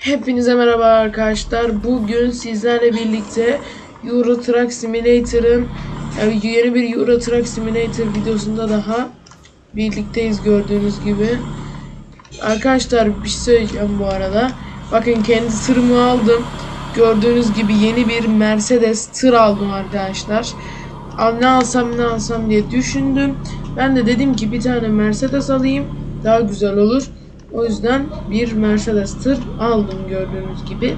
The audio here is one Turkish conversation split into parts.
Hepinize merhaba arkadaşlar. Bugün sizlerle birlikte Euro Truck Simulator'ın yeni bir Euro Truck Simulator videosunda daha birlikteyiz gördüğünüz gibi. Arkadaşlar bir şey söyleyeceğim bu arada. Bakın kendi tırımı aldım. Gördüğünüz gibi yeni bir Mercedes tır aldım arkadaşlar. Al ne alsam ne alsam diye düşündüm. Ben de dedim ki bir tane Mercedes alayım. Daha güzel olur. O yüzden bir Mercedes tır aldım gördüğünüz gibi.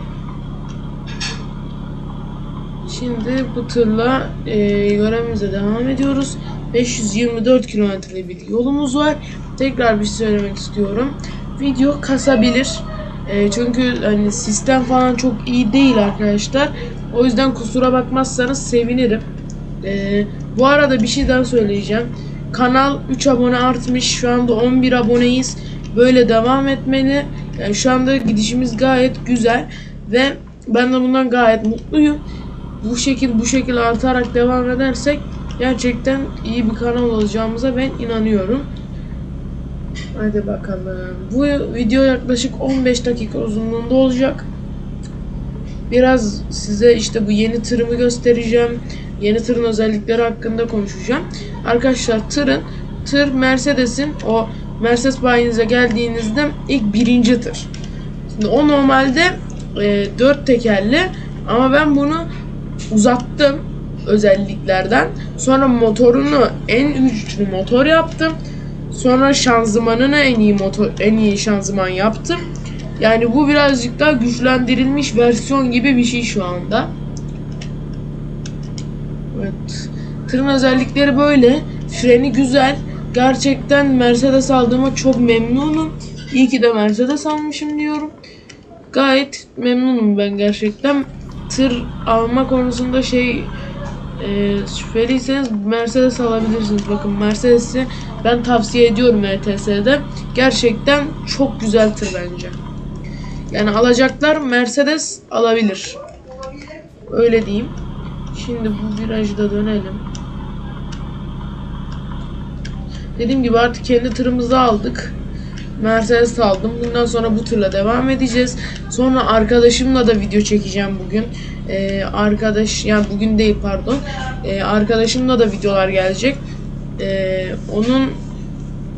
Şimdi bu tırla e, görevimize devam ediyoruz. 524 kilometre bir yolumuz var. Tekrar bir şey söylemek istiyorum. Video kasabilir. E, çünkü hani sistem falan çok iyi değil arkadaşlar. O yüzden kusura bakmazsanız sevinirim. E, bu arada bir şey daha söyleyeceğim. Kanal 3 abone artmış. Şu anda 11 aboneyiz böyle devam etmeli. Yani şu anda gidişimiz gayet güzel ve ben de bundan gayet mutluyum. Bu şekil bu şekil artarak devam edersek gerçekten iyi bir kanal olacağımıza ben inanıyorum. Hadi bakalım. Bu video yaklaşık 15 dakika uzunluğunda olacak. Biraz size işte bu yeni tırımı göstereceğim. Yeni tırın özellikleri hakkında konuşacağım. Arkadaşlar tırın tır Mercedes'in o Mercedes bayinize geldiğinizde ilk birinci tır. Şimdi o normalde e, dört tekerli ama ben bunu uzattım özelliklerden. Sonra motorunu en güçlü motor yaptım. Sonra şanzımanını en iyi motor en iyi şanzıman yaptım. Yani bu birazcık daha güçlendirilmiş versiyon gibi bir şey şu anda. Evet. Tırın özellikleri böyle. Freni güzel. Gerçekten Mercedes aldığıma çok memnunum. İyi ki de Mercedes almışım diyorum. Gayet memnunum ben gerçekten. Tır alma konusunda şey e, şüpheliyseniz Mercedes alabilirsiniz. Bakın Mercedes'i ben tavsiye ediyorum ETS'de. Gerçekten çok güzel tır bence. Yani alacaklar Mercedes alabilir. Öyle diyeyim. Şimdi bu virajı da dönelim. Dediğim gibi artık kendi tırımızı aldık. Mercedes aldım. Bundan sonra bu tırla devam edeceğiz. Sonra arkadaşımla da video çekeceğim bugün. Ee, arkadaş yani bugün değil pardon. Ee, arkadaşımla da videolar gelecek. Ee, onun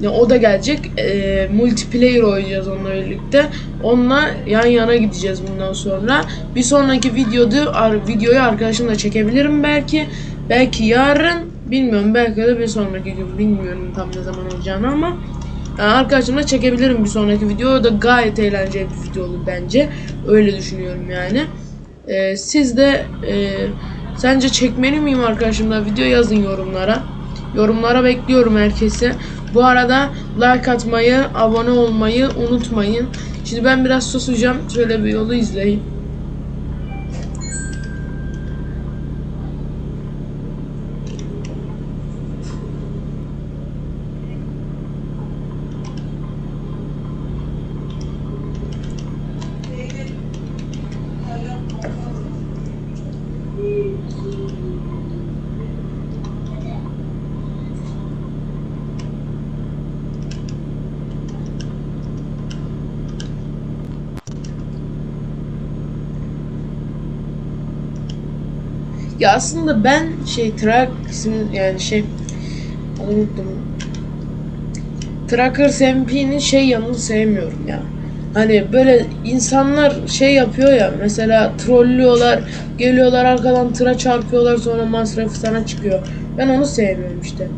ya o da gelecek. Ee, multiplayer oynayacağız onunla birlikte. Onunla yan yana gideceğiz bundan sonra. Bir sonraki videoda videoyu arkadaşımla çekebilirim belki. Belki yarın bilmiyorum belki de bir sonraki gün bilmiyorum tam ne zaman olacağını ama yani arkadaşımla çekebilirim bir sonraki video. O da gayet eğlenceli bir video olur bence. Öyle düşünüyorum yani. Ee, siz de e, sence çekmeli miyim arkadaşımla video yazın yorumlara. Yorumlara bekliyorum herkesi. Bu arada like atmayı, abone olmayı unutmayın. Şimdi ben biraz susacağım. Şöyle bir yolu izleyin. Ya aslında ben şey ismi yani şey unuttum. Tracker MP'nin şey yanını sevmiyorum ya. Hani böyle insanlar şey yapıyor ya mesela trollüyorlar, geliyorlar arkadan tıra çarpıyorlar sonra masrafı sana çıkıyor. Ben onu sevmiyorum işte.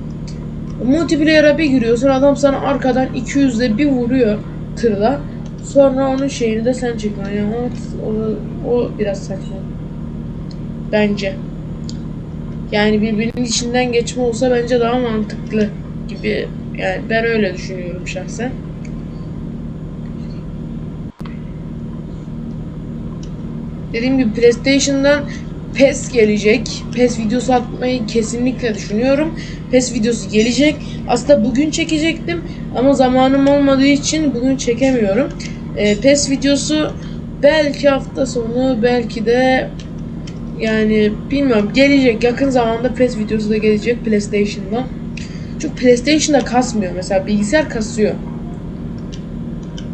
Multiplayer'a bir giriyorsun adam sana arkadan 200'de bir vuruyor tırla. Sonra onun şeyini de sen çekiyorsun. Yani o, o, o biraz saçma. Bence. Yani birbirinin içinden geçme olsa bence daha mantıklı gibi. Yani ben öyle düşünüyorum şahsen. Dediğim gibi PlayStation'dan PES gelecek. PES videosu atmayı kesinlikle düşünüyorum. PES videosu gelecek. Aslında bugün çekecektim ama zamanım olmadığı için bugün çekemiyorum. Ee, PES videosu belki hafta sonu belki de yani bilmiyorum gelecek yakın zamanda PES videosu da gelecek PlayStation'da. Çünkü PlayStation'da kasmıyor mesela bilgisayar kasıyor.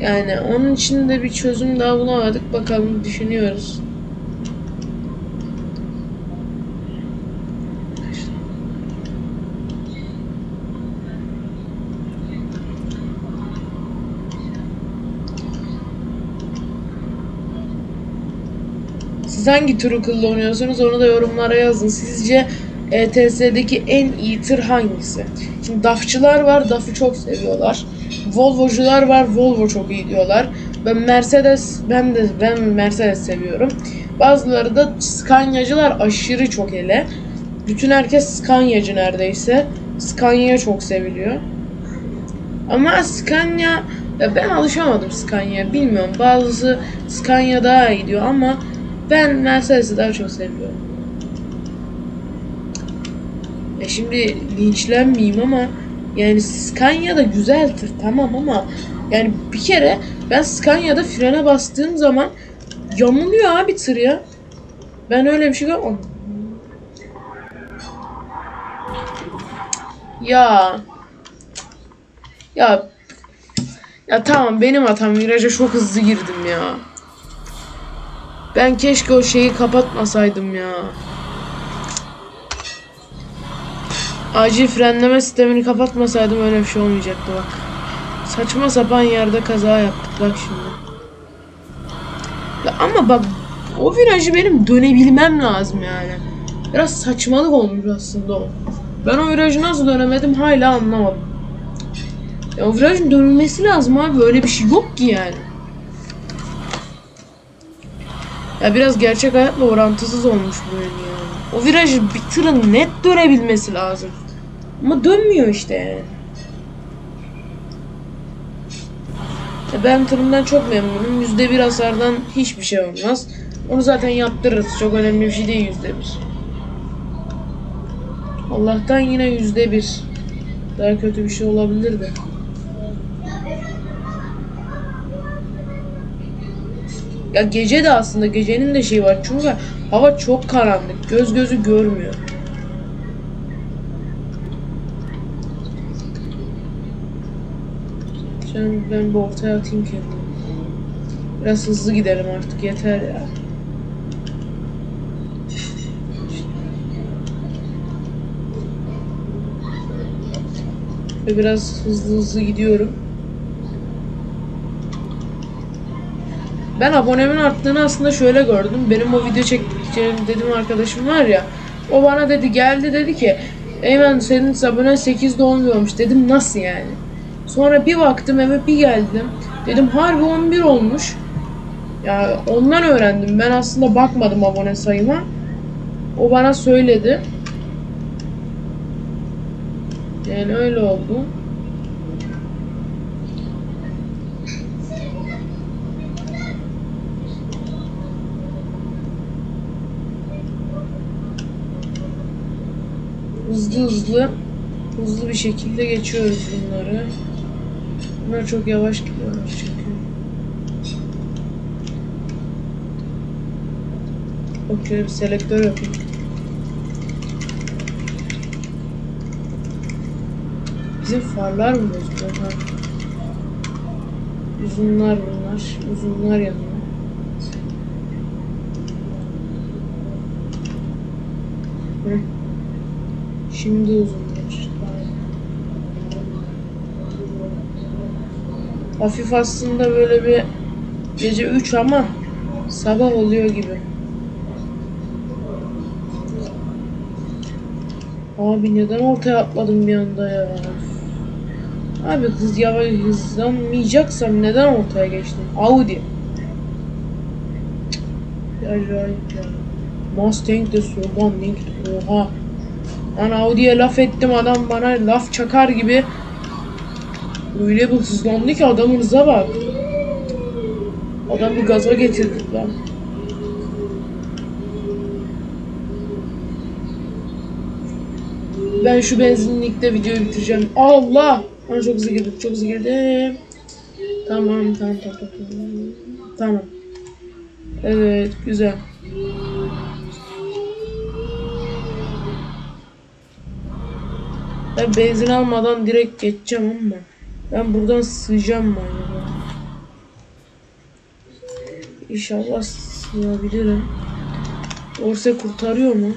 Yani onun için de bir çözüm daha bulamadık. Bakalım düşünüyoruz. Siz hangi turu kullanıyorsunuz onu da yorumlara yazın. Sizce ETS'deki en iyi tır hangisi? Şimdi DAF'çılar var, DAF'ı çok seviyorlar. Volvo'cular var, Volvo çok iyi diyorlar. Ben Mercedes, ben de ben Mercedes seviyorum. Bazıları da Scania'cılar aşırı çok hele. Bütün herkes Scania'cı neredeyse. Scania çok seviliyor. Ama Scania ben alışamadım Scania'ya. Bilmiyorum. Bazısı Scania daha iyi diyor ama ben Mercedes'i daha çok seviyorum. Ya şimdi linçlenmeyeyim ama yani Scania da güzeldir tamam ama yani bir kere ben Scania'da frene bastığım zaman yamuluyor abi tır ya. Ben öyle bir şey görmedim. Ya. Ya. Ya tamam benim hatam viraja çok hızlı girdim ya. Ben keşke o şeyi kapatmasaydım ya. Acil frenleme sistemini kapatmasaydım öyle bir şey olmayacaktı bak. Saçma sapan yerde kaza yaptık bak şimdi. Ya ama bak o virajı benim dönebilmem lazım yani. Biraz saçmalık olmuş aslında o. Ben o virajı nasıl dönemedim hala anlamadım. Ya o virajın dönülmesi lazım abi böyle bir şey yok ki yani. Ya biraz gerçek hayatla orantısız olmuş bu oyun yani. O virajı bir tırın net dönebilmesi lazım. Ama dönmüyor işte yani. Ya ben tırımdan çok memnunum. Yüzde bir hasardan hiçbir şey olmaz. Onu zaten yaptırırız. Çok önemli bir şey değil yüzde bir. Allah'tan yine yüzde bir. Daha kötü bir şey olabilir Ya gece de aslında gecenin de şeyi var. Çünkü hava çok karanlık. Göz gözü görmüyor. Şimdi ben bir ortaya atayım kendimi. Biraz hızlı gidelim artık yeter ya. Ve biraz hızlı hızlı gidiyorum. Ben abonemin arttığını aslında şöyle gördüm. Benim o video çekeceğim dedim arkadaşım var ya. O bana dedi geldi dedi ki Eymen senin abonen 8'de 11 olmuş. Dedim nasıl yani? Sonra bir baktım eve bir geldim. Dedim harbi 11 olmuş. Ya ondan öğrendim. Ben aslında bakmadım abone sayıma. O bana söyledi. Yani öyle oldu. Hızlı hızlı hızlı bir şekilde geçiyoruz bunları. Bunlar çok yavaş gidiyorlar çünkü. Bak şöyle bir selektör yapayım. Bizim farlar mı bozuluyor? Ha. Uzunlar bunlar. Uzunlar yanıyor. Hı. Şimdi uzunlar. Hafif aslında böyle bir gece 3 ama sabah oluyor gibi. Abi neden ortaya atladım bir anda ya? Abi hız yavaş hızlanmayacaksam neden ortaya geçtim? Audi. Acayip ya. Mustang de de oha. Ben Audi'ye laf ettim adam bana laf çakar gibi Öyle bir hızlandı ki adamın hıza bak. Adam bir gaza getirdik lan. Ben şu benzinlikte videoyu bitireceğim. Allah! Ben çok hızlı girdim, çok hızlı girdim. Tamam, tamam, tamam, tamam. Tamam. Evet, güzel. Ben benzin almadan direkt geçeceğim ama ben buradan sığacağım acaba? İnşallah sığabilirim. Dorse kurtarıyor mu?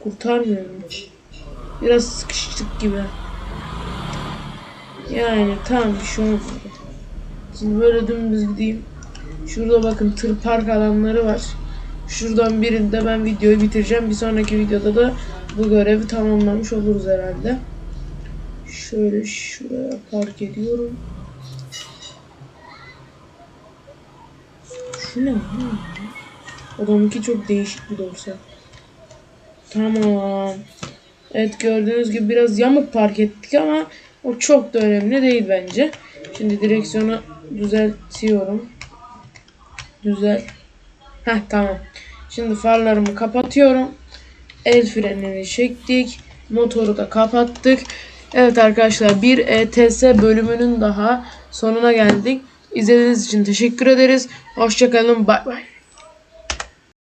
Kurtarmıyor mu? Biraz sıkıştık gibi. Yani tamam bir şey olmadı. Şimdi böyle dümdüz gideyim. Şurada bakın tır park alanları var. Şuradan birinde ben videoyu bitireceğim. Bir sonraki videoda da bu görevi tamamlamış oluruz herhalde. Şöyle şuraya park ediyorum. Şu ne? Adamınki çok değişik bir dorsa. Tamam. Evet gördüğünüz gibi biraz yamuk park ettik ama o çok da önemli değil bence. Şimdi direksiyonu düzeltiyorum. Düzel. Heh tamam. Şimdi farlarımı kapatıyorum. El frenini çektik. Motoru da kapattık. Evet arkadaşlar bir ETS bölümünün daha sonuna geldik. İzlediğiniz için teşekkür ederiz. Hoşçakalın. Bay bay.